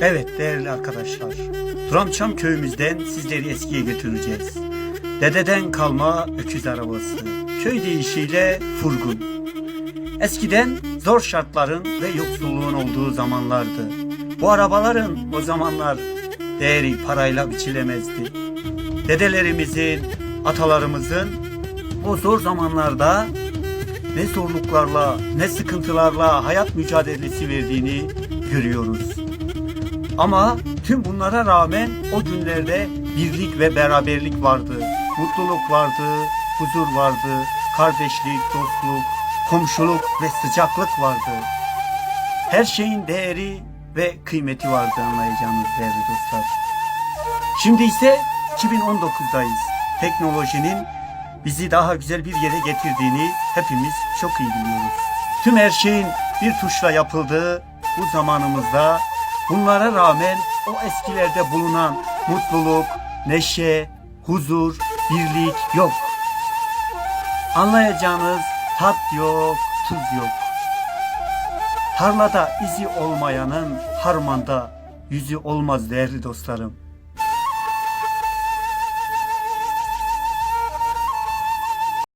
Evet değerli arkadaşlar. Turamçam köyümüzden sizleri eskiye götüreceğiz. Dededen kalma öküz arabası. Köy deyişiyle furgun. Eskiden zor şartların ve yoksulluğun olduğu zamanlardı. Bu arabaların o zamanlar değeri parayla biçilemezdi. Dedelerimizin, atalarımızın o zor zamanlarda ne zorluklarla, ne sıkıntılarla hayat mücadelesi verdiğini görüyoruz. Ama tüm bunlara rağmen o günlerde birlik ve beraberlik vardı. Mutluluk vardı, huzur vardı, kardeşlik, dostluk, komşuluk ve sıcaklık vardı. Her şeyin değeri ve kıymeti vardı anlayacağınız değerli dostlar. Şimdi ise 2019'dayız. Teknolojinin bizi daha güzel bir yere getirdiğini hepimiz çok iyi biliyoruz. Tüm her şeyin bir tuşla yapıldığı bu zamanımızda bunlara rağmen o eskilerde bulunan mutluluk, neşe, huzur, birlik yok. Anlayacağınız tat yok, tuz yok. Tarlada izi olmayanın harmanda yüzü olmaz değerli dostlarım.